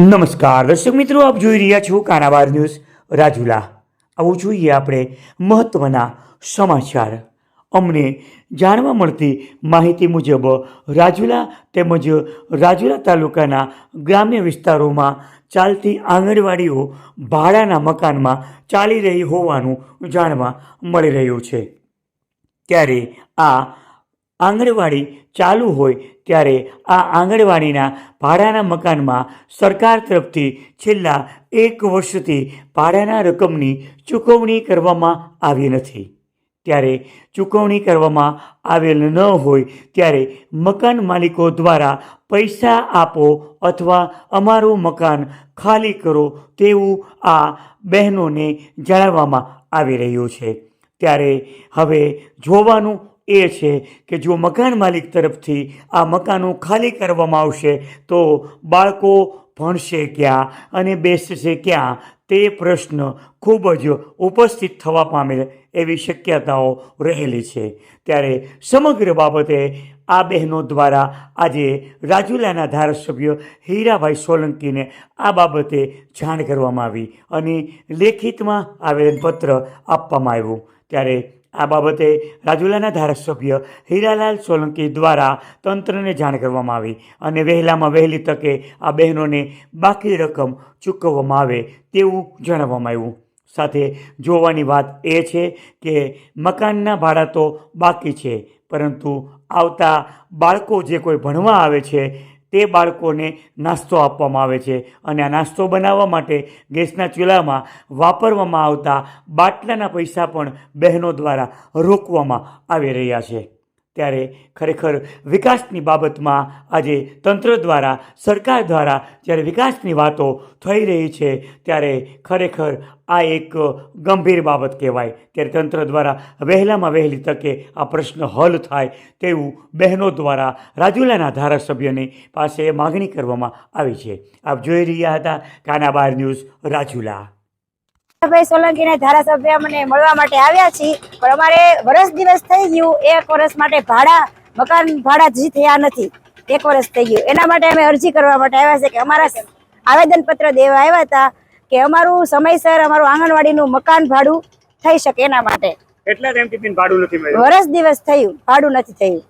નમસ્કાર, દર્શક મિત્રો, આપ જોઈ રહ્યા છો કાનાવાર ન્યૂઝ. રાજુલા, આવું જોઈએ આપણે મહત્ત્વના સમાચાર. અમને જાણવા મળતી માહિતી મુજબ રાજુલા તેમજ રાજુલા તાલુકાના ગ્રામ્ય વિસ્તારોમાં ચાલતી આંગણવાડીઓ ભાડાના મકાનમાં ચાલી રહી હોવાનું જાણવા મળી રહ્યું છે. ત્યારે આ આંગણવાડી ચાલુ હોય ત્યારે આ આંગણવાડીના ભાડાના મકાનમાં સરકાર તરફથી છેલ્લા એક વર્ષથી ભાડાના રકમની ચૂકવણી કરવામાં આવી નથી. ત્યારે ચૂકવણી કરવામાં આવેલ ન હોય ત્યારે મકાન માલિકો દ્વારા પૈસા આપો અથવા અમારું મકાન ખાલી કરો તેવું આ બહેનોને જણાવવામાં આવી રહ્યું છે. ત્યારે હવે જોવાનું એ છે કે જો મકાન માલિક તરફથી આ મકાનો ખાલી કરવામાં આવશે, તો બાળકો ભણશે ક્યાં અને બેસશે ક્યાં? તે પ્રશ્ન ખૂબ જ ઉપસ્થિત થવા પામેલ એવી શક્યતાઓ રહેલી છે. ત્યારે સમગ્ર બાબતે આ બહેનો દ્વારા આજે રાજુલાના ધારાસભ્ય હીરાભાઈ સોલંકીને આ બાબતે જાણ કરવામાં આવી અને લેખિતમાં આવેદનપત્ર આપવામાં આવ્યું. ત્યારે આ બાબતે રાજુલાના ધારાસભ્ય હીરાલાલ સોલંકી દ્વારા તંત્રને જાણ કરવામાં આવી અને વહેલામાં વહેલી તકે આ બહેનોને બાકી રકમ ચૂકવવામાં આવે તેવું જણાવવામાં આવ્યું. સાથે જોવાની વાત એ છે કે મકાનના ભાડા તો બાકી છે, પરંતુ આવતા બાળકો જે કોઈ ભણવા આવે છે તે બાળકોને નાસ્તો આપવામાં આવે છે. અને આ નાસ્તો બનાવવા માટે ગેસના ચૂલામાં વાપરવામાં આવતા બાટલાના પૈસા પણ બહેનો દ્વારા રોકવામાં આવી રહ્યા છે. ત્યારે ખરેખર વિકાસની બાબતમાં આજે તંત્ર દ્વારા, સરકાર દ્વારા જ્યારે વિકાસની વાતો થઈ રહી છે, ત્યારે ખરેખર આ એક ગંભીર બાબત કહેવાય. ત્યારે તંત્ર દ્વારા વહેલામાં વહેલી તકે આ પ્રશ્ન હલ થાય તેવું બહેનો દ્વારા રાજુલાના ધારાસભ્યની પાસે માગણી કરવામાં આવી છે. આપ જોઈ રહ્યા હતા કાનાબાર ન્યૂઝ રાજુલા. ભાઈ સોલંકીને ધારાસભ્ય અમને મળવા માટે આવ્યા છીએ. પણ અમારે વર્ષ દિવસ થઈ ગયું એક વર્ષ માટે ભાડા મકાન ભાડા હજી થયા નથી. એક વર્ષ થઈ ગયું. એના માટે અમે અરજી કરવા માટે આવ્યા છે કે અમારા આવેદન પત્ર દેવા આવ્યા હતા કે અમારું સમયસર અમારું આંગણવાડીનું મકાન ભાડું થઈ શકે એના માટે. કેટલા ટાઈમથી ભાડું નથી વર્ષ દિવસ થયું ભાડું નથી થયું.